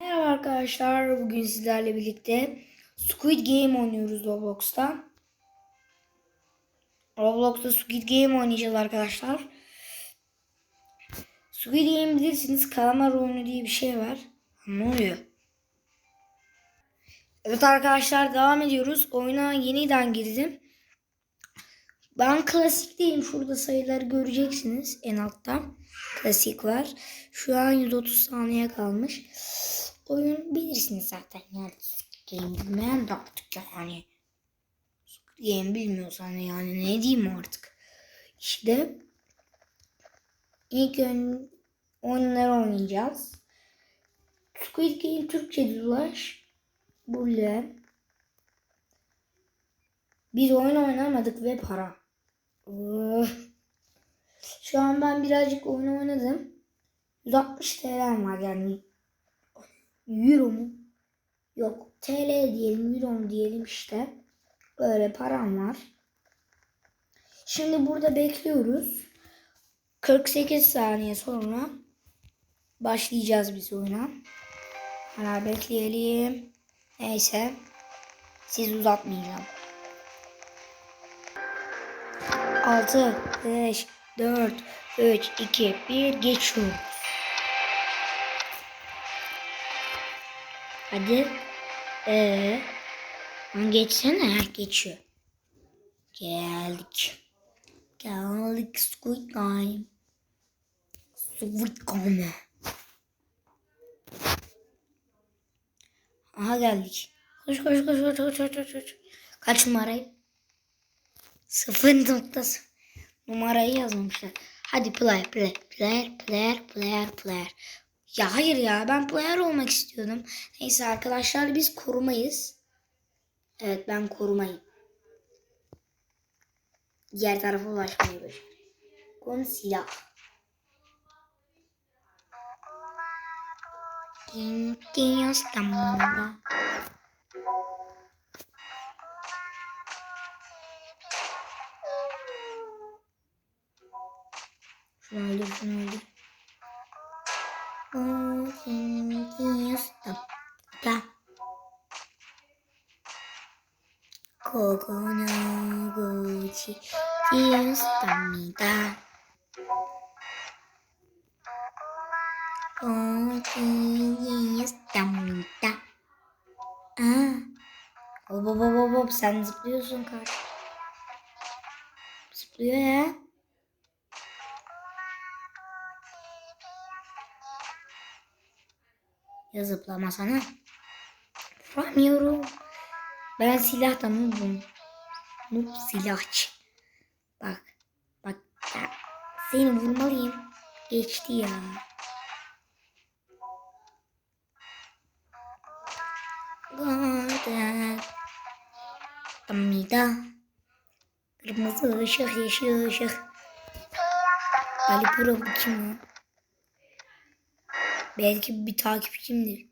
Merhaba arkadaşlar. Bugün sizlerle birlikte Squid Game oynuyoruz Roblox'ta. Roblox'ta Squid Game oynayacağız arkadaşlar. Squid Game bilirsiniz kalamar oyunu diye bir şey var. Ne oluyor? Evet arkadaşlar devam ediyoruz. Oyuna yeniden girdim. Ben klasikteyim. Şurada sayıları göreceksiniz en altta. Klasik var. Şu an 130 saniye kalmış. Oyun bilirsiniz zaten yani. Game bilmeyen de artık yani. Game bilmiyorsan yani ne diyeyim artık. İşte ilk ön oyunları oynayacağız. Squid Game Türkçe dolaş. Böyle. Biz oyun oynamadık ve para. Şu an ben birazcık oyun oynadım. 160 TL var yani. Euro mu? Yok TL diyelim, Euro mu diyelim işte. Böyle param var. Şimdi burada bekliyoruz. 48 saniye sonra başlayacağız biz oyuna. Hala bekleyelim. Neyse. Siz uzatmayacağım. 6, 5, 4, 3, 2, 1 geçiyoruz. Hadi. Ee, geçsene. Ha, geçiyor. Geldik. Geldik Squid Game. Squid Game. Aha geldik. Koş koş koş koş koş koş koş. Kaç numarayı? Sıfır noktası. Numarayı yazmamışlar. Hadi play play player player player player. Ya hayır ya ben player olmak istiyordum. Neyse arkadaşlar biz korumayız. Evet ben korumayım. Diğer tarafa ulaşmayı başarıyorum. Konu silah. Ding ding İstanbul'da. Şunu öldür şunu öldür. Ooo kendimi kıyasla. Da. Kokono guchi kiyaslamida. Guchi kiyaslamida. Aa. Hop hop hop hop sen zıplıyorsun kardeşim. Zıplıyor ya. Ya zıplamasana. Vuramıyorum. Ben silah da noobum. Noob silahçı. Bak. Bak. Ya, seni vurmalıyım. Geçti ya. Gada. Tamida. Kırmızı ışık, yeşil ışık. Ali Pro bu kim o? Belki bir takipçimdir.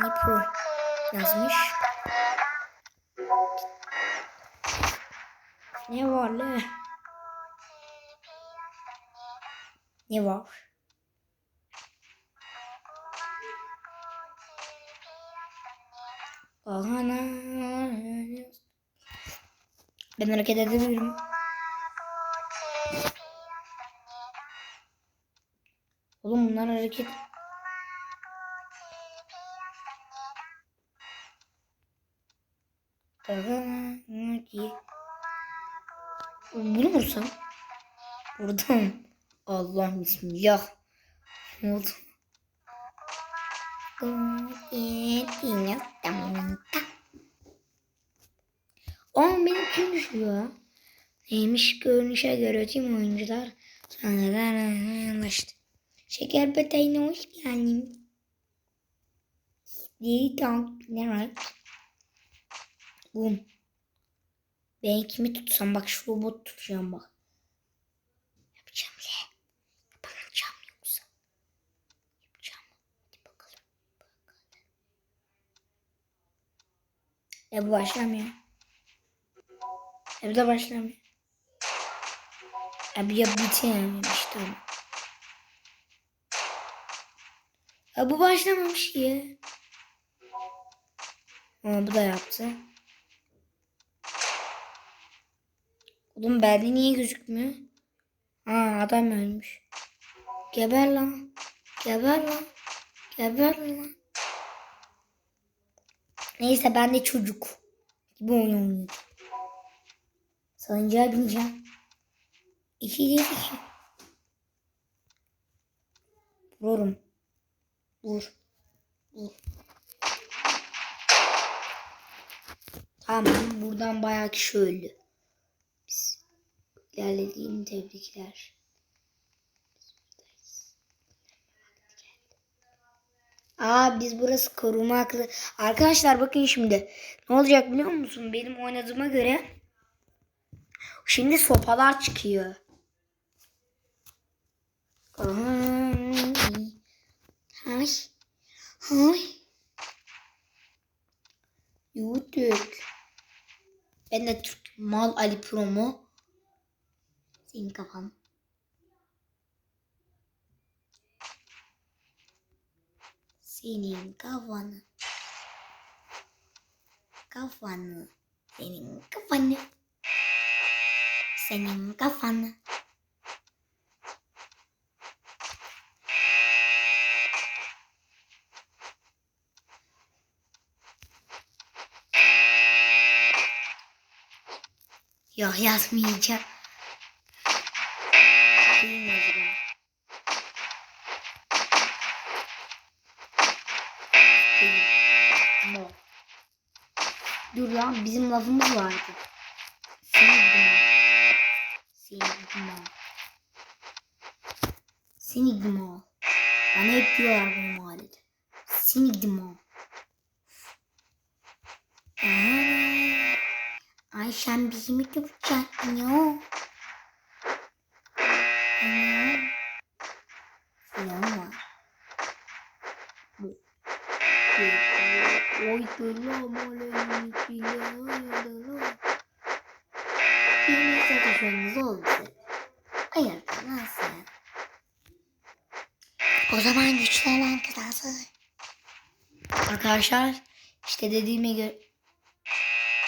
Ali Pro yazmış. Ne var le? Ne var? Ben hareket edebilirim. Oğlum bunlar hareket. Bunu vursam. Vurdum. Allah bismillah. Ne oldu? Aa benim kim düşüyor? Neymiş görünüşe göre tüm oyuncular sonradan anlaştı. Şeker peteğine hoş geldin. Deli tank ne var? Bum. Ben kimi tutsam bak şu robot tutacağım bak. Yapacağım le. Yapamayacağım yoksa. Yapacağım. Hadi bakalım. bakalım. E bu başlamıyor. E bu da başlamıyor. Abi ya bitirmemiş tamam. Ya bu başlamamış ki. Aa, bu da yaptı. Oğlum bende niye gözükmüyor? Aa adam ölmüş. Geber lan. Geber lan. Geber lan. Neyse ben de çocuk gibi oynuyorum. Salıncağa bineceğim. İki değil iki. Vururum. Vur. Vur. Tamam buradan bayağı kişi öldü. Biz ilerlediğim tebrikler. Aa biz burası korumaklı. Arkadaşlar bakın şimdi. Ne olacak biliyor musun? Benim oynadığıma göre şimdi sopalar çıkıyor. Ay. Hay. Hay. YouTube. Ben de Türk Mal Ali Promo. Senin kafan. Senin kafanı. Kafanı. Senin kafanı. Senin kafanı. Yok yazmayacağım. Bilmiyorum. No. Dur lan bizim lafımız vardı. Sinigma. Sinigma. Sinigma. Bana hep diyorlar bu mahallede. Sinigma. Aa, Ayşem bizi mi yapacaksın ya? Bu. Oy selam aleyküm. Yeni satışlarınız oldu. Ayarda nasıl? O zaman güçlü olan kazansın. Arkadaşlar işte dediğime göre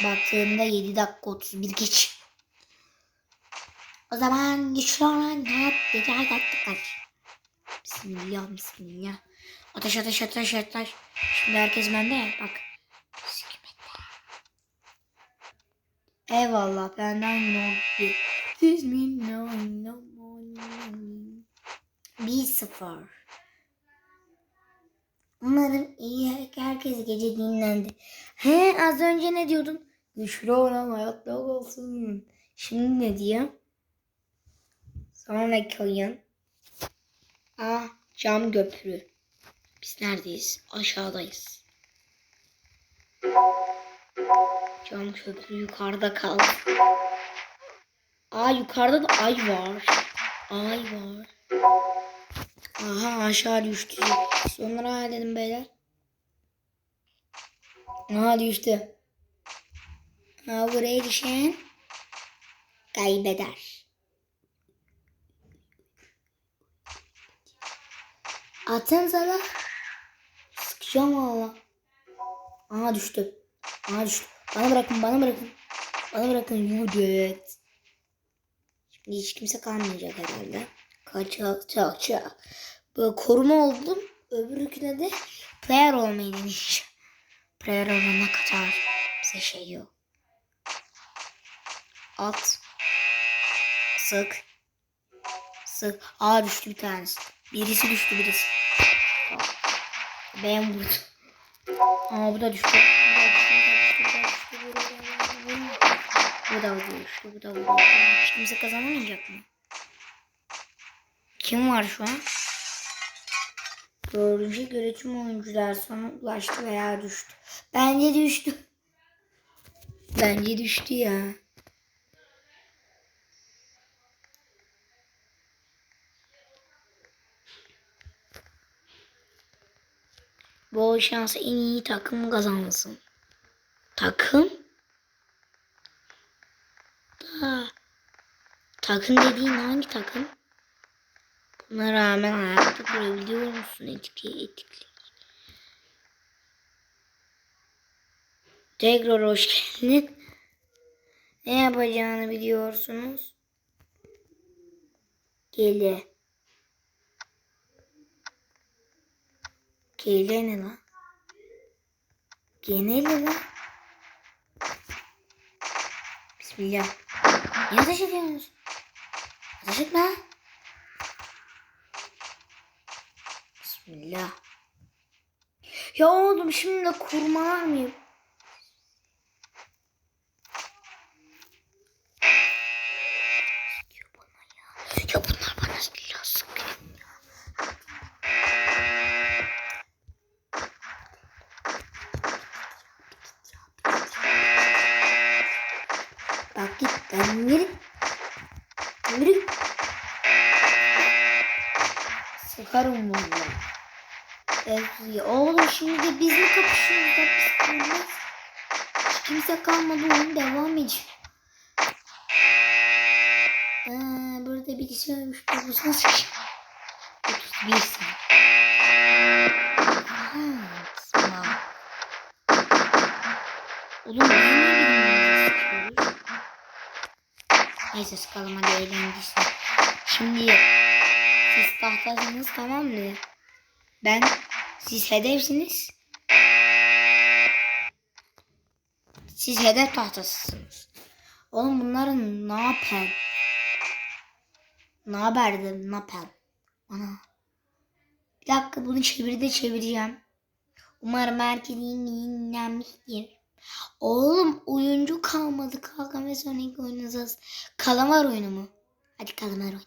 baktığımda 7 dakika 31 geç. O zaman güçlü olan hayat gece kaç. Bismillah bismillah. Ateş ateş ateş ateş. Şimdi herkes bende ya bak. Eyvallah benden ne oldu? Bismillah. Bir sıfır. Umarım iyi herkes gece dinlendi. He az önce ne diyordun? Güçlü olan hayatta olsun. Şimdi ne diyor? Sonraki oyun. Ah cam köprü. Biz neredeyiz? Aşağıdayız. Cam köprü yukarıda kaldı. Aa yukarıda da ay var. Ay var. Aha aşağı düştü. Sonra halledim beyler. Aha düştü. Ha buraya kaybeder. Atın sana. Sıkacağım valla. Aha düştü. Aha düştü. Bana bırakın bana bırakın. Bana bırakın Yudet. Şimdi hiç kimse kalmayacak herhalde. Kaçak çakçak. Böyle koruma oldum. Öbürküne de player olmayı deneyeceğim. Player olana kadar bize şey yok. At. Sık. Sık. Aa düştü bir tanesi. Birisi düştü birisi. Ben vurdum. Aa bu da düştü. Bu da düştü. Bu da düştü. Bu da düştü. Kimse kazanamayacak mı? Kim var şu an? Dördüncü göre tüm oyuncular sona ulaştı veya düştü. Bence düştü. Bence düştü ya. Bol şansı en iyi takım kazansın. Takım? Da. Takım dediğin hangi takım? Buna rağmen hayatta kurabiliyor musun etki etikli? Tekrar hoş geldin. Ne yapacağını biliyorsunuz. Gele. Gele ne lan? Gene ne lan? Bismillah. Niye ateş ediyorsunuz? Ateş etme. Bismillah. Ya oğlum şimdi kurmalar mıyım? Kalmadı oyun devam edecek. Aa, burada birisi ölmüş. Babasına sıkışın. 31 saat. Oğlum niye birbirimizi sıkıyoruz? Neyse sıkalım hadi eğlencesi. Şimdi siz tahtasınız tamam mı? Ben siz hedefsiniz. Siz hedef tahtasısınız. Oğlum bunların ne yapar? Ne haberdi? Ne yapar? Ana. Bir dakika bunu çeviride çevireceğim. Umarım herkes dinlenmiştir. Oğlum oyuncu kalmadı. Kalkan ve Sonic oynayacağız. Kalamar oyunu mu? Hadi kalamar oyunu.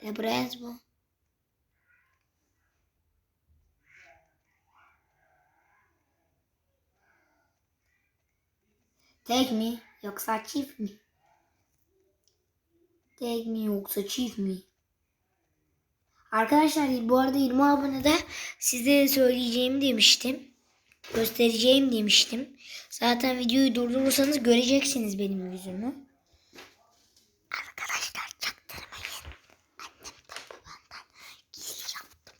Kalamar oyunu. Yaz bu. Tek mi yoksa çift mi? Tek mi yoksa çift mi? Arkadaşlar bu arada 20 abonede size söyleyeceğimi demiştim. Göstereceğim demiştim. Zaten videoyu durdurursanız göreceksiniz benim yüzümü. Arkadaşlar çaktırmayın. Annem babandan gizli yaptım.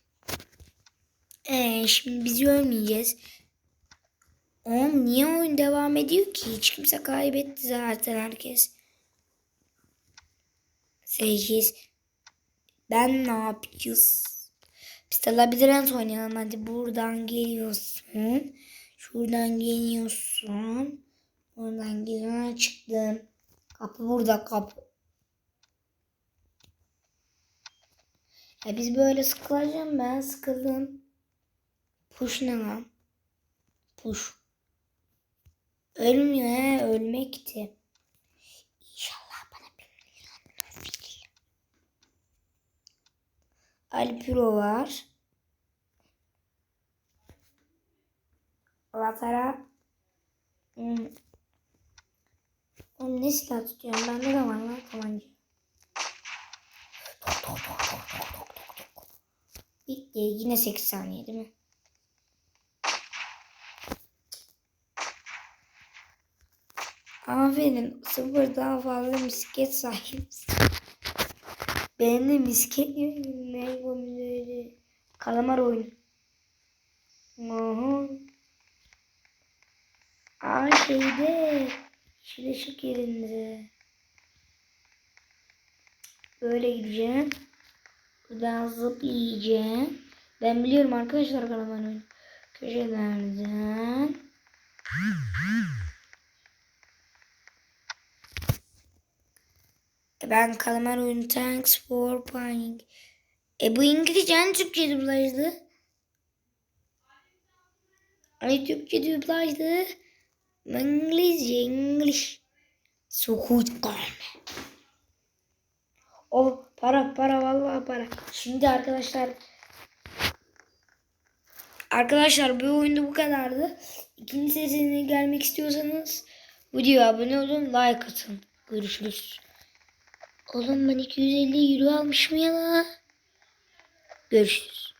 Ee, şimdi biz ölmeyeceğiz. Oğlum niye oyun devam ediyor ki? Hiç kimse kaybetti zaten herkes. 8 ben ne yapacağız? Biz labirent oynayalım. Hadi buradan geliyorsun. Şuradan geliyorsun. Buradan geliyorsun. Çıktım. Kapı burada kapı. Ya biz böyle sıkılacağım. Ben sıkıldım. Push ne lan? Push. Ölmüyor he. Ölmekti. İnşallah bana bir verir. Alpiro var. Latara. Hmm. Oğlum ne silah tutuyorum? Bende de var lan tabanca. Bitti. Yine 8 saniye değil mi? Aferin. Sıfır daha fazla misket sahipsin. Benim de misket böyle kalamar oyunu. Aha. Aa şeyde şileşik yerinde. Böyle gideceğim. Buradan zıplayacağım. Ben biliyorum arkadaşlar kalamar oyunu. Köşelerden. Ben kalamar oyunu thanks for playing. E bu İngilizce Türkçe dublajlı. Ay Türkçe dublajlı. İngilizce English. Sukut kalme. O para para vallahi para. Şimdi arkadaşlar Arkadaşlar bu oyunda bu kadardı. İkinci sesine gelmek istiyorsanız videoya abone olun, like atın. Görüşürüz. Oğlum ben 250 euro almışım ya. Görüşürüz.